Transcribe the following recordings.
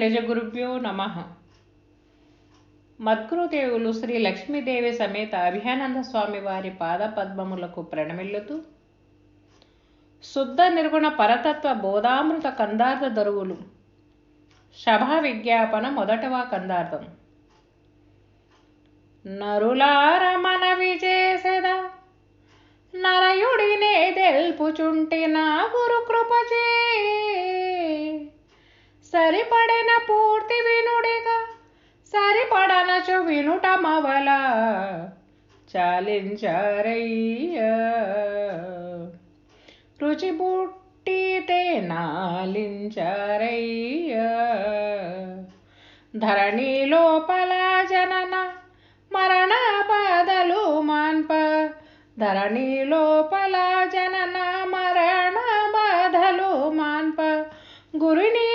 నిజగురుభ్యో నమ. మత్కృదేవులు శ్రీ లక్ష్మీదేవి సమేత అభియానంద స్వామి వారి పాదపద్మములకు ప్రణమిల్లుతూ శుద్ధ నిర్గుణ పరతత్వ బోధామృత కందార్థ దరువులు సభా విజ్ఞాపన మొదటవ కందార్థం. నరులార మనవి చేసెదా? నరయుడినే తెల్పుచుంటి నా గురు కృపచే సరిపడిన పూర్తి వినుడిగా సరిపడనచు వినుట మవల చాలించారయ్యా. రుచి పుట్టితే నాలించారయ్యా ధరణి లోపల జనన మరణ బాధలు మాన్ప ధరణి లోపల జనన మరణ బాధలు మాన్ప గురిని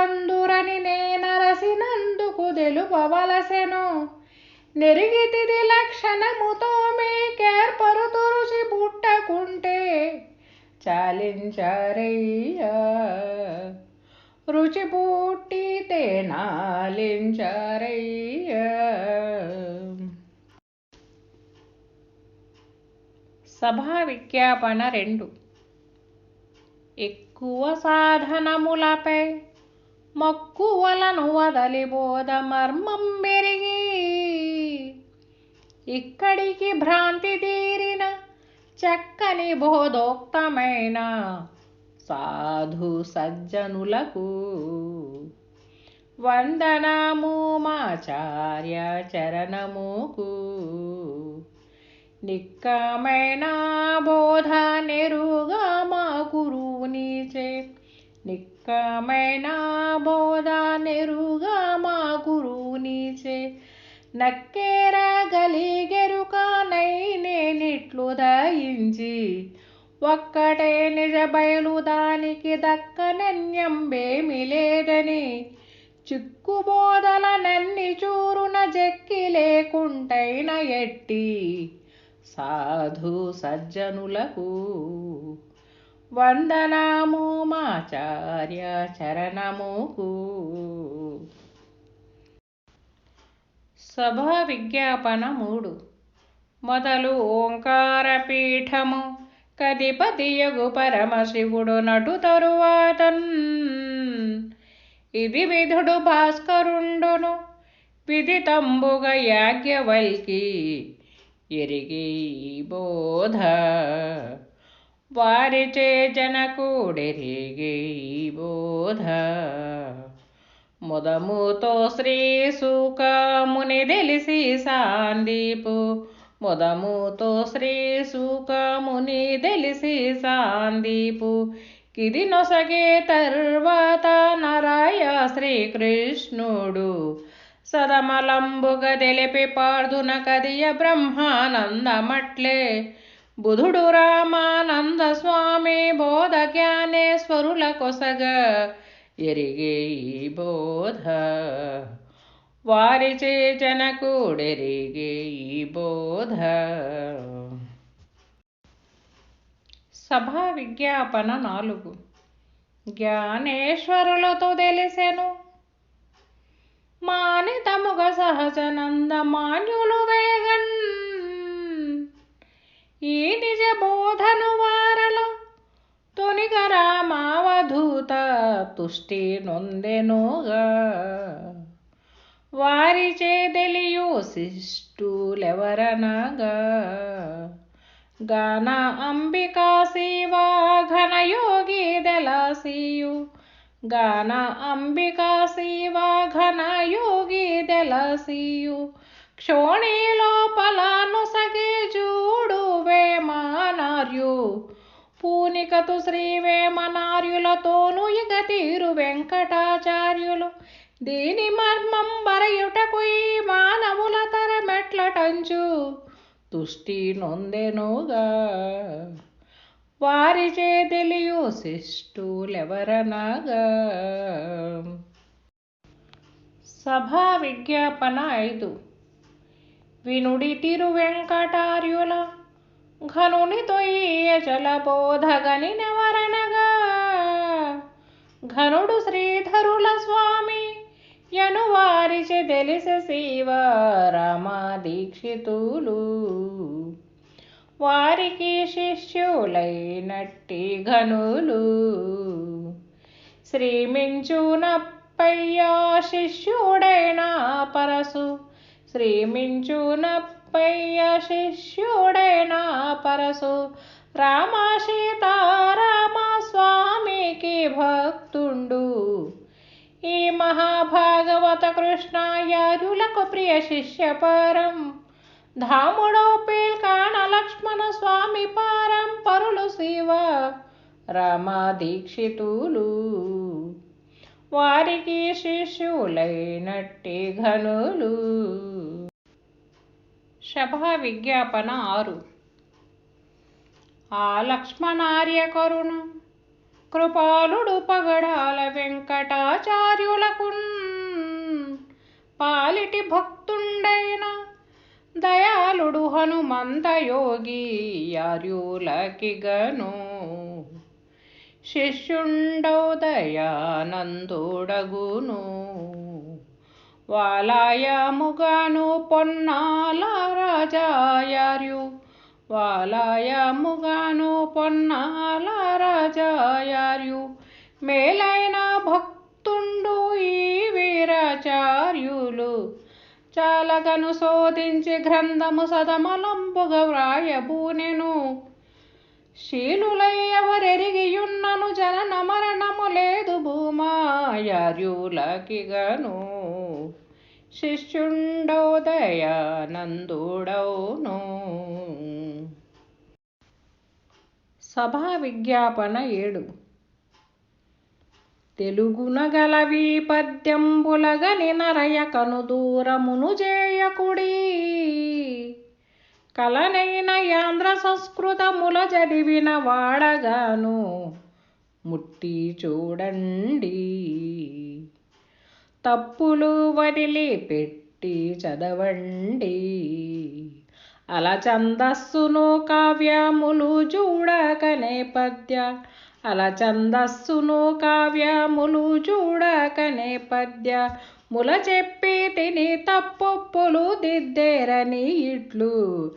వందురని నేనరసినందుకు తెలుపవలసెను నెరిగితిది లక్షణముతో మీకేర్పరు తురుచి పుట్టకుంటే చాలించరయ్యా. రుచి పుట్టితే నాలించరయ్యా సభా విజ్ఞాపన రెండు. ఎక్కువ సాధనములపై మక్కువలను వదలి బోధ మర్మం పెరిగి. ఇక్కడికి భ్రాంతి తీరిన చక్కని బోధోక్తమైన సాధు సజ్జనులకు వందనము మాచార్య చరణముకు. నిక్కమైన బోధ నెరుగా మా గురువునిచే నిక్కమైన బోధ నెరుగా మా గురువునిచే నక్కేర గలిగెరుకానై నేనిట్లు దయించి. ఒక్కటే నిజ బయలు దానికి దక్కనన్యంబేమి లేదని. చిక్కుబోదల నన్ని చూరున జక్కి లేకుంటైన ఎట్టి. సాధు సజ్జనులకు వందనాము మాచార్య చరణముకు. సభా విజ్ఞాపన మూడు. మొదలు ఓంకార పీఠము కదిపతియగు పరమశివుడు నటు తరువాతన్. ఇది విధుడు భాస్కరుండును విదితంబుగ యాజ్ఞవల్కి ఎరిగి బోధ. వారిచే జనకుడెరిగి బోధ మొదముతో శ్రీ సుఖముని తెలిసి సాందీపు. మొదముతో శ్రీ సుఖముని తెలిసి సాందీపు. కిది నొసగే తర్వాత నరాయ శ్రీకృష్ణుడు. సదమలంబుగ తెలిపి పార్దున కదియ బ్రహ్మానందమట్లే. బుధుడు రామానంద స్వామి బోధ జ్ఞానేశ్వరుల కొసగ. ఎరిగే బోధ. వారిచే జనకుడెరిగే బోధ. సభా విజ్ఞాపన నాలుగు. జ్ఞానేశ్వరులతో తెలిసెను. మానితముగ సహజనంద మాన్యులు వేగన్ రామావధూత తుష్టి నొందెనుగా. వారిచే తెలియు శిష్టులెవరనగా. గాన అంబికా శివా ఘనయోగి దళసియు గాన అంబికా శివా ఘనయోగి దళసియు క్షోణి లోపల నొసగే చూడు వేమనార్యు. పూనికతు శ్రీ వేమనార్యులతోను ఇక వెంకటాచార్యులు. దీని మర్మం బరయుటకు ఈ మానవుల తరమెట్లటంచు తుష్టి నొందెనుగా. వారిచే తెలియు శిష్టులెవరనగా. సభా విజ్ఞాపన ఐదు. వినుడి తిరు వెంకటార్యుల ఘనునితో ఈయచల ఘనుడు శ్రీధరుల స్వామి యను తెలిసి శివ రామా దీక్షితులు వారికి శిష్యులైనట్టి ఘనులు. శ్రీమించునప్పయ్యా శిష్యుడైన పరసు పయ్య శిష్యుడైన పరసు రామ సీతారామ స్వామికి భక్తుండు. ఈ మహాభాగవత కృష్ణాయారులకు ప్రియ శిష్య పరం ధాముడో పీల్కాణ లక్ష్మణ స్వామి పారం పరులు శివ రామ దీక్షితులు వారికి శిష్యులైనట్టి ఘనులు. శభా విజ్ఞాపన ఆరు. ఆ లక్ష్మణార్య కరుణ కృపాలుడు పగడాల వెంకటాచార్యులకున్ పాలిటి భక్తుండైన దయాళుడు హనుమంత యోగి యార్యులకి గను. శిష్యుండౌ దయానందుడగును. వాలాయముగాను పొన్నాల రాజాయార్యు. వాలాయముగాను పొన్నాల రాజాయార్యు. మేలైన భక్తుండు ఈ వీరాచార్యులు. చాలగను శోధించి గ్రంథము సదమలంబుగా వ్రాయబూనెను శీలులై ఎవరెరిగియున్నను జనన మరణము లేదు భూమాయార్యులకిగను. శిష్యుండోదయానందుడౌను. సభా విజ్ఞాపన ఏడు. తెలుగున గలవి పద్యంబులగని నరయ కను దూరమును చేయకుడి కలనైన యాంధ్ర సంస్కృతముల చదివిన వాడగాను ముట్టి చూడండి. తప్పులు వదిలి పెట్టి చదవండి. అలా ఛందస్సును కావ్యములు చూడకనే పద్య. అలా ఛందస్సును కావ్యములు చూడకనే పద్య. ముల చెప్పి తిని తప్పొప్పులు దిద్దేరని ఇట్లు.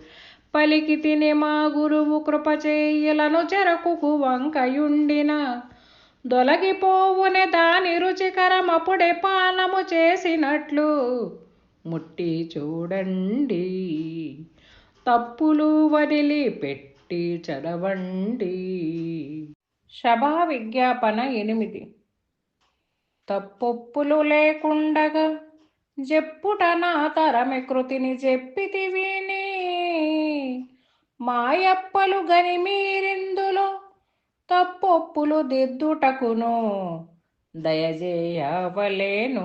పలికి తిని మా గురువు కృపచేయులను చెరకుకు వంకయుండిన. దొలగిపోవునే దాని రుచికరమప్పుడే పానము చేసినట్లు. ముట్టి చూడండి. తప్పులు వదిలి పెట్టి చదవండి. సభా విజ్ఞాపన ఎనిమిది. తప్పొప్పులు లేకుండగా జెప్పుట నా తరమి కృతిని చెప్పితి విని మాయప్పలు గని మీరిందులో తప్పొప్పులు దిద్దుటకును. దయజేయవలేను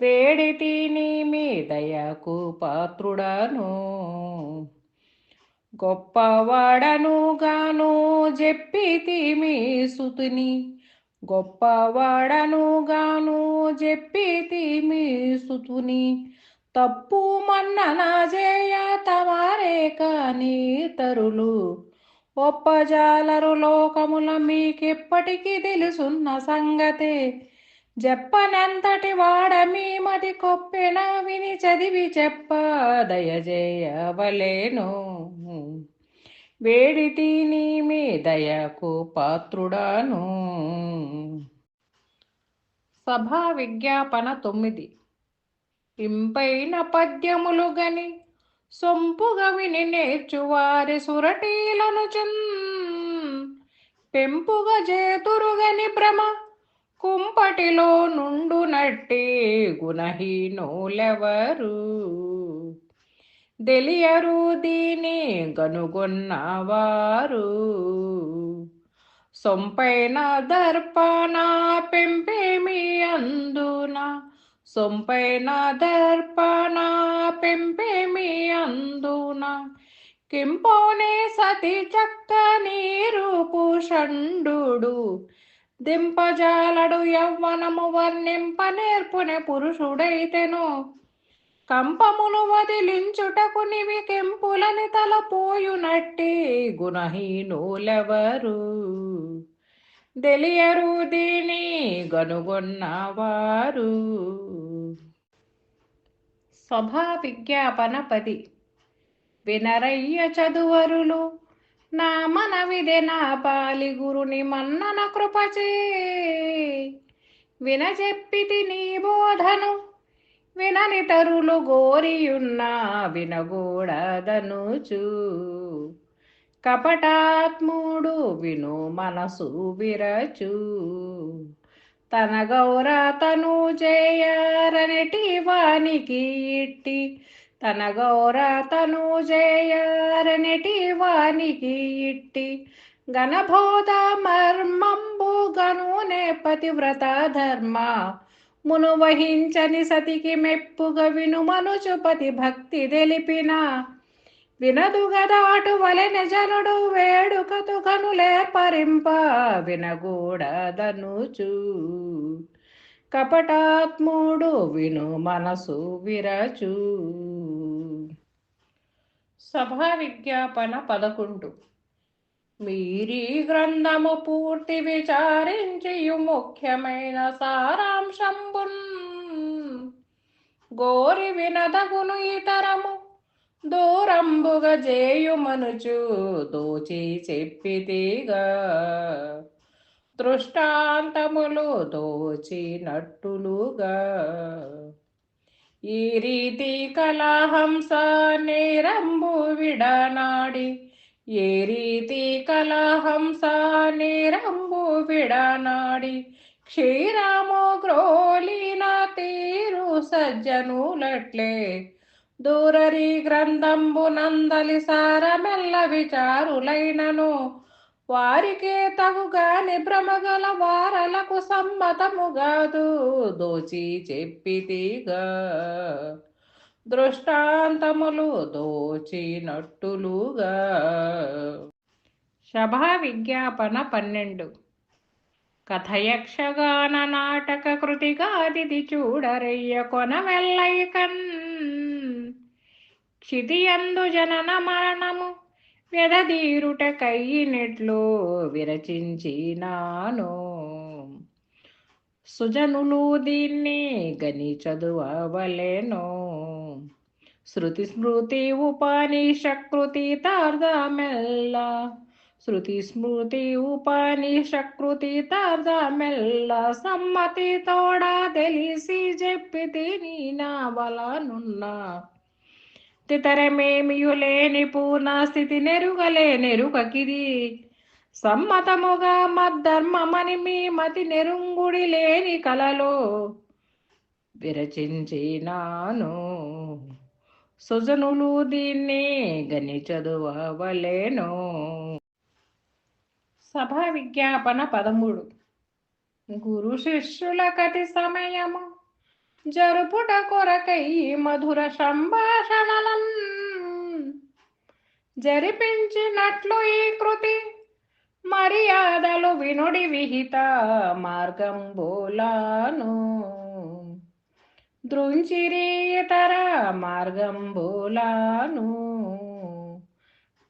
వేడితిని మీ దయకు పాత్రుడను. గొప్పవాడను గాను చెప్పితి మీ సుతుని. గొప్పవాడను గాను చెప్పితి మీ సుతుని. తప్పు మన్నన చేయ తమారే కానీ తరులు. ఒప్పజాలరు లోకముల మీకెప్పటికీ తెలుసున్న సంగతే. చెప్పనంతటి వాడ మీ మది కొప్పెన విని చదివి చెప్ప దయజేయవలేను వేడి నీ మీ దయకు పాత్రుడాను. సభా విజ్ఞాపన తొమ్మిది. ఇంపైన పద్యములు గని సొంపుగా విని నేర్చువారి సురటీలను చున్ పెంపుగా చేతురుగని భ్రమ కుంపటిలో నుండు నట్టి గుణహీనులెవరు? తెలియరు దీని గనుగొన్నవారు. సొంపైన దర్పణ పెంపేమి అందునా? సొంపైన దర్పణ పెంపెమి అందున. కింపోనే సతి చక్క నీరుపు షండు దింపజాలడు యవ్వనము వర్ణింప నేర్పునే పురుషుడైతెను. కంపమును వదిలించుటకు నివి కెంపులని తలపోయునట్టి గుణహీనులెవరు? తెలియరు దీని గనుగొన్నవారు. సభా విజ్ఞాపన పది. వినరయ్య చదువరులు నా మనవిదే నా పాలి గురుని మన్నన కృపచే. వినజెప్పితి నీ బోధను విననితరులు గోరియున్నా వినగూడదనుచూ. కపటాత్ముడు విను మనసు విరచు. తన గౌర తను చేయరనిటి వానికి ఇట్టి. తన గౌర తను చేయరనిటి వానికి ఇట్టి. గణబోధ మర్మంబు గనునే పతివ్రత ధర్మ. మును వహించని సతికి మెప్పుగ విను మనుచుపతి భక్తి తెలిపిన. వినదు గదాటు నిజనుడు జనుడు వేడుకతు కనులే పరింప వినగూడదనుచు. కపటాత్ముడు విను మనసు విరచు. సభా విజ్ఞాపన పదకొండు. మీరీ గ్రంథము పూర్తి విచారించి ముఖ్యమైన సారాంశంబున్. గోరి వినదగును ఇతరము దూరంబుగ జేయుమనుచు దోచి చెప్పితిగా. దృష్టాంతములు దోచినట్టులుగా ఈ రీతి కలహంస నేరంబు విడనాడి ఏ రీతి కలహంస నేరంబు విడనాడి. క్షీరము గ్రోలిన తీరు సజ్జనులట్లే దూరరి గ్రంథంబు నందలి సారమెల్ల విచారులైనను. వారికే తగుగాని భ్రమగల వారలకు సమ్మతముగాదు. దోచి చెప్పితిగా దృష్టాంతములు దోచినట్టులుగా. సభా విజ్ఞాపన పన్నెండు. కథయక్షగాన నాటక కృతిగాదిది చూడరయ్య కొన వెల్లైకన్ క్షితియందు జనన మరణము వ్యధదీరుట కయ్యినెట్లు విరచించినాను. సుజనులు దీన్ని గని చదువలేను శృతి స్మృతి ఉపానిషకృతి తార్దమెల్ల. శృతి స్మృతి ఉపానిషకృతి తార్దమెల్ల. సమ్మతి తోడా తెలిసి చెప్పి నీ నా వలనున్నా తితరమేమియు లేని పూర్ణస్థితి నెరుగలే నెరుగకిది. సమ్మతముగా మద్ధర్మమని మీ మతి నెరుంగుడి లేని కలలో విరచించినాను. సుజనులు దీన్ని గని చదువవలేను. సభా విజ్ఞాపన పదమూడు. గురు శిష్యుల కతి సమయము. జరుపుట కొరకై మధుర సంభాషణలన్ జరిపించినట్లు ఈ కృతి. మర్యాదలు వినుడి విహిత మార్గం బోలాను దృంచిరి మార్గం బోలాను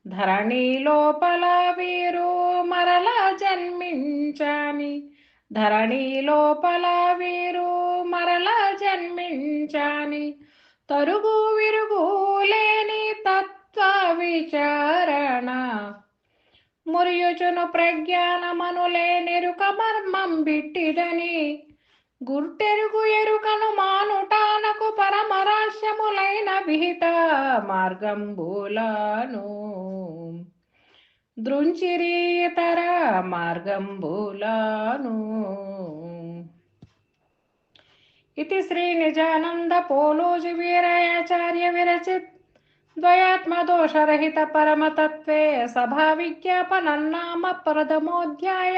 ధరణి లోపల వీరు మరల జన్మించాని ధరణి లోపల వీరు మరల జన్మించాని. తరుగు విరుగు లేని తత్వ విచారణ. మురియుచును ప్రజ్ఞానమనులే నెరుక మర్మం బిట్టిదని. గుర్టెరుగు ఎరుకను మానుటానకు పరమరాశ్యములైన విహిత మార్గం బోలాను దృంచిరీతర మార్గంబులాను ఇది శ్రీ నిజానంద పోలోజి వీరయాచార్య విరచిత్ ద్వయాత్మదోషరహిత పరమతత్వే సభా విజ్ఞాపనన్నామ ప్రథమోధ్యాయ